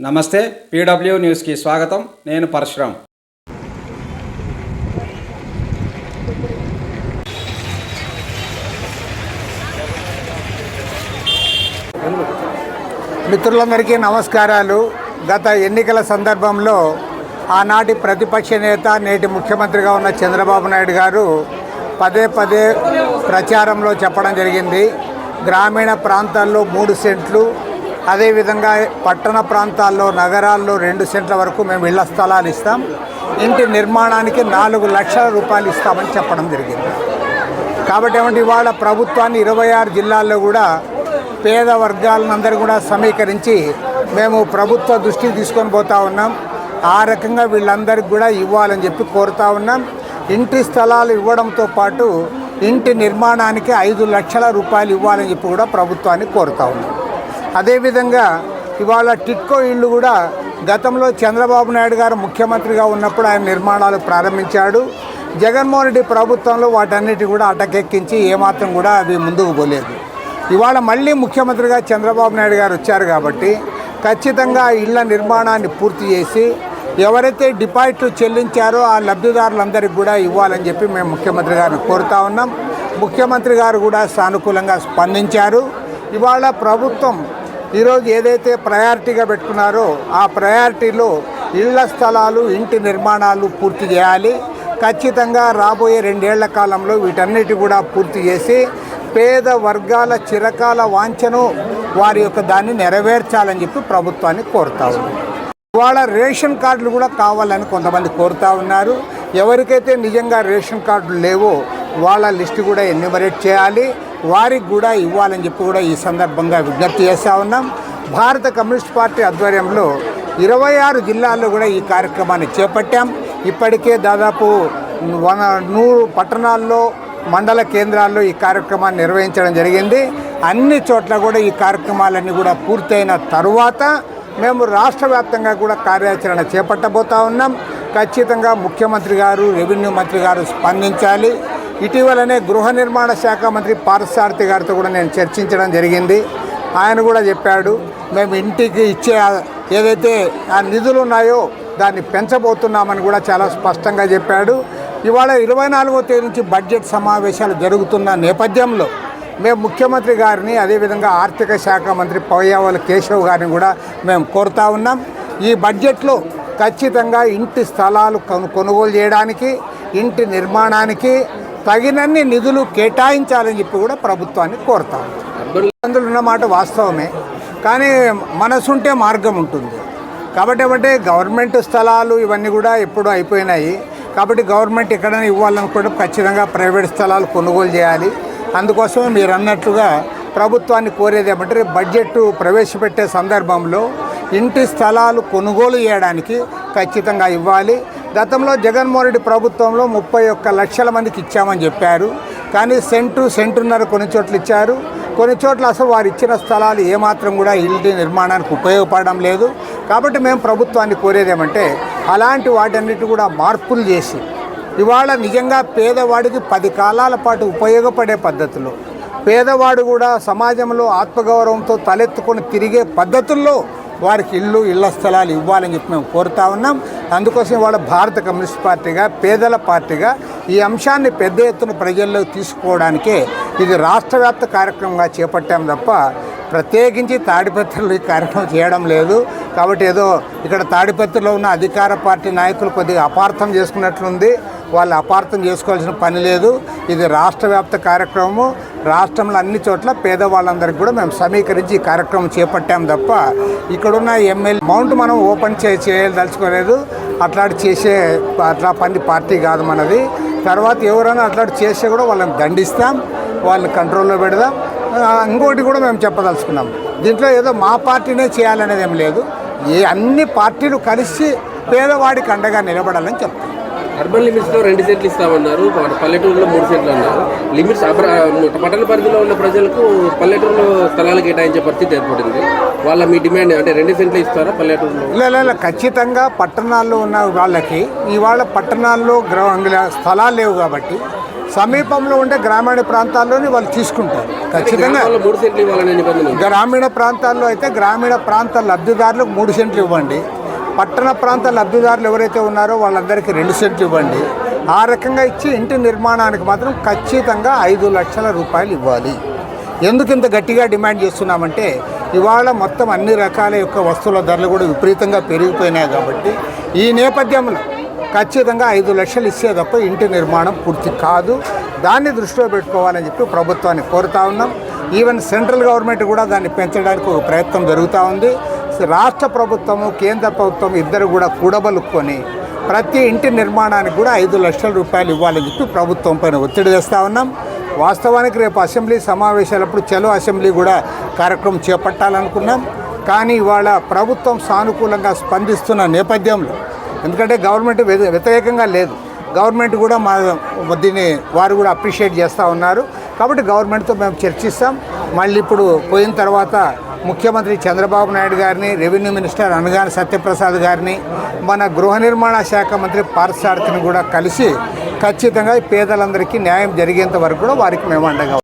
నమస్తే పీడబ్ల్యూ న్యూస్కి స్వాగతం. నేను పరశురామ్ మిత్రులందరికీ నమస్కారాలు. గత ఎన్నికల సందర్భంలో ఆనాటి ప్రతిపక్ష నేత నేటి ముఖ్యమంత్రిగా ఉన్న చంద్రబాబు నాయుడు గారు పదే పదే ప్రచారంలో చెప్పడం జరిగింది. గ్రామీణ ప్రాంతాల్లో మూడు సెంట్లు అదేవిధంగా పట్టణ ప్రాంతాల్లో నగరాల్లో రెండు సెంట్ల వరకు మేము ఇళ్ళ స్థలాలు ఇస్తాం. ఇంటి నిర్మాణానికి నాలుగు లక్షల రూపాయలు ఇస్తామని చెప్పడం జరిగింది. కాబట్టి ఏమంటే ఇవాళ ప్రభుత్వాన్ని ఇరవై ఆరు జిల్లాల్లో కూడా పేద వర్గాలందరూ కూడా సమీకరించి మేము ప్రభుత్వ దృష్టికి తీసుకొని పోతా ఉన్నాం. ఆ రకంగా వీళ్ళందరికీ కూడా ఇవ్వాలని చెప్పి కోరుతా ఉన్నాం. ఇంటి స్థలాలు ఇవ్వడంతో పాటు ఇంటి నిర్మాణానికి ఐదు లక్షల రూపాయలు ఇవ్వాలని చెప్పి కూడా ప్రభుత్వాన్ని కోరుతా ఉన్నాం. అదేవిధంగా ఇవాళ టిట్కో ఇళ్ళు కూడా గతంలో చంద్రబాబు నాయుడు గారు ముఖ్యమంత్రిగా ఉన్నప్పుడు ఆయన నిర్మాణాలు ప్రారంభించాడు. జగన్మోహన్ రెడ్డి ప్రభుత్వంలో వాటన్నిటి కూడా అటకెక్కించి ఏమాత్రం కూడా అవి ముందుకు పోలేదు. ఇవాళ మళ్ళీ ముఖ్యమంత్రిగా చంద్రబాబు నాయుడు గారు వచ్చారు కాబట్టి ఖచ్చితంగా ఇళ్ళ నిర్మాణాన్ని పూర్తి చేసి ఎవరైతే డిపాజిట్లు చెల్లించారో ఆ లబ్ధిదారులందరికీ కూడా ఇవ్వాలని చెప్పి మేము ముఖ్యమంత్రి గారిని కోరుతా ఉన్నాం. ముఖ్యమంత్రి గారు కూడా సానుకూలంగా స్పందించారు. ఇవాళ ప్రభుత్వం ఈరోజు ఏదైతే ప్రయారిటీగా పెట్టుకున్నారో ఆ ప్రయారిటీలో ఇళ్ళ స్థలాలు ఇంటి నిర్మాణాలు పూర్తి చేయాలి. ఖచ్చితంగా రాబోయే రెండేళ్ళ కాలంలో వీటన్నిటి కూడా పూర్తి చేసి పేద వర్గాల చిరకాల వాంఛను వారి యొక్క దాన్ని నెరవేర్చాలని చెప్పి ప్రభుత్వాన్ని కోరుతా ఉన్నాం. ఇవాళ రేషన్ కార్డులు కూడా కావాలని కొంతమంది కోరుతా ఉన్నారు. ఎవరికైతే నిజంగా రేషన్ కార్డులు లేవో వాళ్ళ లిస్టు కూడా ఎన్యూమరేట్ చేయాలి. వారికి కూడా ఇవ్వాలని చెప్పి కూడా ఈ సందర్భంగా విజ్ఞప్తి చేస్తూ ఉన్నాం. భారత కమ్యూనిస్ట్ పార్టీ ఆధ్వర్యంలో ఇరవై ఆరు జిల్లాల్లో కూడా ఈ కార్యక్రమాన్ని చేపట్టాం. ఇప్పటికే దాదాపు వన నూరు పట్టణాల్లో మండల కేంద్రాల్లో ఈ కార్యక్రమాన్ని నిర్వహించడం జరిగింది. అన్ని చోట్ల కూడా ఈ కార్యక్రమాలన్నీ కూడా పూర్తయిన తరువాత మేము రాష్ట్ర వ్యాప్తంగా కూడా కార్యాచరణ చేపట్టబోతా ఉన్నాం. ఖచ్చితంగా ముఖ్యమంత్రి గారు రెవెన్యూ మంత్రి గారు స్పందించాలి. ఇటీవలనే గృహ నిర్మాణ శాఖ మంత్రి పార్థసారథి గారితో కూడా నేను చర్చించడం జరిగింది. ఆయన కూడా చెప్పాడు మేము ఇంటికి ఇచ్చే ఏదైతే ఆ నిధులు ఉన్నాయో దాన్ని పెంచబోతున్నామని కూడా చాలా స్పష్టంగా చెప్పాడు. ఇవాళ ఇరవై నాలుగో తేదీ నుంచి బడ్జెట్ సమావేశాలు జరుగుతున్న నేపథ్యంలో మేము ముఖ్యమంత్రి గారిని అదేవిధంగా ఆర్థిక శాఖ మంత్రి పయ్యావల కేశవ్ గారిని కూడా మేము కోరుతా ఉన్నాం. ఈ బడ్జెట్లో ఖచ్చితంగా ఇంటి స్థలాలు కొను కొనుగోలు చేయడానికి ఇంటి నిర్మాణానికి తగినన్ని నిధులు కేటాయించాలని చెప్పి కూడా ప్రభుత్వాన్ని కోరుతాం ఇబ్బందులు ఉన్నమాట వాస్తవమే కానీ మనసుంటే మార్గం ఉంటుంది. కాబట్టి ఏమంటే గవర్నమెంట్ స్థలాలు ఇవన్నీ కూడా ఎప్పుడూ అయిపోయినాయి. కాబట్టి గవర్నమెంట్ ఎక్కడైనా ఇవ్వాలనుకుంటే ఖచ్చితంగా ప్రైవేట్ స్థలాలు కొనుగోలు చేయాలి. అందుకోసమే మీరు అన్నట్లుగా ప్రభుత్వాన్ని కోరేది ఏమంటే బడ్జెట్ ప్రవేశపెట్టే సందర్భంలో ఇంటి స్థలాలు కొనుగోలు చేయడానికి ఖచ్చితంగా ఇవ్వాలి. గతంలో జగన్మోహన్ రెడ్డి ప్రభుత్వంలో ముప్పై ఒక్క లక్షల మందికి ఇచ్చామని చెప్పారు. కానీ సెంటు సెంటున్నర కొన్ని చోట్ల ఇచ్చారు. కొన్ని చోట్ల అసలు వారు ఇచ్చిన స్థలాలు ఏమాత్రం కూడా ఇంటి నిర్మాణానికి ఉపయోగపడడం లేదు. కాబట్టి మేము ప్రభుత్వాన్ని కోరేదేమంటే అలాంటి వాటన్నిటి కూడా మార్పులు చేసి ఇవాళ నిజంగా పేదవాడికి పది కాలాల పాటు ఉపయోగపడే పద్ధతులు. పేదవాడు కూడా సమాజంలో ఆత్మగౌరవంతో తలెత్తుకొని తిరిగే పద్ధతుల్లో వారికి ఇల్లు ఇళ్ళ స్థలాలు ఇవ్వాలని చెప్పి మేము కోరుతా ఉన్నాం. అందుకోసం ఇవాళ భారత కమ్యూనిస్ట్ పార్టీగా పేదల పార్టీగా ఈ అంశాన్ని పెద్ద ఎత్తున ప్రజల్లోకి తీసుకోవడానికే ఇది రాష్ట్ర వ్యాప్త కార్యక్రమంగా చేపట్టాం తప్ప ప్రత్యేకించి తాడిపత్రులు ఈ కార్యక్రమం చేయడం లేదు. కాబట్టి ఏదో ఇక్కడ తాడిపత్రిలో ఉన్న అధికార పార్టీ నాయకులు కొద్దిగా అపార్థం చేసుకున్నట్లుంది. వాళ్ళు అపార్థం చేసుకోవాల్సిన పని లేదు. ఇది రాష్ట్ర వ్యాప్త కార్యక్రమము. రాష్ట్రంలో అన్ని చోట్ల పేదవాళ్ళందరికీ కూడా మేము సమీకరించి ఈ కార్యక్రమం చేపట్టాం తప్ప ఇక్కడున్న ఎమ్మెల్యే మౌంట్ మనం ఓపెన్ చే చేయదలుచుకోలేదు. అట్లాంటి చేసే అట్లా పని పార్టీ కాదు మనది. తర్వాత ఎవరైనా అట్లాంటి చేస్తే కూడా వాళ్ళని దండిస్తాం. వాళ్ళని కంట్రోల్లో పెడదాం. ఇంకోటి కూడా మేము చెప్పదలుచుకున్నాం. దీంట్లో ఏదో మా పార్టీనే చేయాలనేది ఏం లేదు. ఏ అన్ని పార్టీలు కలిసి పేదవాడికి అండగా నిలబడాలని చెప్తాం అర్బన్ లిమిట్స్లో రెండు సెంట్లు ఇస్తామన్నారు. మన పల్లెటూరులో మూడు సెంట్లు అన్నారు. లిమిట్స్ పట్టణ పరిధిలో ఉన్న ప్రజలకు పల్లెటూరులో స్థలాలు కేటాయించే పరిస్థితి ఏర్పడింది. వాళ్ళ మీ డిమాండ్ అంటే రెండు సెంట్లు ఇస్తారా పల్లెటూరులో? ఖచ్చితంగా పట్టణాల్లో ఉన్న వాళ్ళకి ఇవాళ పట్టణాల్లో స్థలాలు లేవు కాబట్టి సమీపంలో ఉండే గ్రామీణ ప్రాంతాల్లోనే వాళ్ళు తీసుకుంటారు. ఖచ్చితంగా. గ్రామీణ ప్రాంతాల్లో అయితే గ్రామీణ ప్రాంత లబ్ధిదారులకు మూడు సెంట్లు ఇవ్వండి. పట్టణ ప్రాంత లబ్ధిదారులు ఎవరైతే ఉన్నారో వాళ్ళందరికీ రెండు సెంట్లు ఇవ్వండి. ఆ రకంగా ఇచ్చి ఇంటి నిర్మాణానికి మాత్రం ఖచ్చితంగా ఐదు లక్షల రూపాయలు ఇవ్వాలి. ఎందుకు ఇంత గట్టిగా డిమాండ్ చేస్తున్నామంటే ఇవాళ మొత్తం అన్ని రకాల యొక్క వస్తువుల ధరలు కూడా విపరీతంగా పెరిగిపోయినాయి కాబట్టి ఈ నేపథ్యంలో ఖచ్చితంగా ఐదు లక్షలు ఇస్తే తప్ప ఇంటి నిర్మాణం పూర్తి కాదు. దాన్ని దృష్టిలో పెట్టుకోవాలని చెప్పి ప్రభుత్వాన్ని కోరుతా ఉన్నాం. ఈవెన్ సెంట్రల్ గవర్నమెంట్ కూడా దాన్ని పెంచడానికి ఒక ప్రయత్నం జరుగుతూ ఉంది. రాష్ట్ర ప్రభుత్వము కేంద్ర ప్రభుత్వం ఇద్దరు కూడా కూడబలుక్కొని ప్రతి ఇంటి నిర్మాణానికి కూడా ఐదు లక్షల రూపాయలు ఇవ్వాలని చెప్పి ప్రభుత్వం పైన ఒత్తిడి తెస్తూ ఉన్నాం. వాస్తవానికి రేపు అసెంబ్లీ సమావేశాలప్పుడు చలో అసెంబ్లీ కూడా కార్యక్రమం చేపట్టాలనుకున్నాం. కానీ ఇవాళ ప్రభుత్వం సానుకూలంగా స్పందిస్తున్న నేపథ్యంలో ఎందుకంటే గవర్నమెంట్ వ్యతిరేకంగా లేదు. గవర్నమెంట్ కూడా మా దీన్ని వారు కూడా అప్రిషియేట్ చేస్తూ ఉన్నారు. కాబట్టి గవర్నమెంట్తో మేము చర్చిస్తాం. మళ్ళీ ఇప్పుడు పోయిన తర్వాత ముఖ్యమంత్రి చంద్రబాబు నాయుడు గారిని రెవెన్యూ మినిస్టర్ అనగాని సత్యప్రసాద్ గారిని మన గృహ నిర్మాణ శాఖ మంత్రి పార్సార్థిని కూడా కలిసి ఖచ్చితంగా పేదలందరికీ న్యాయం జరిగేంత వరకు కూడా వారికి మేము అండగా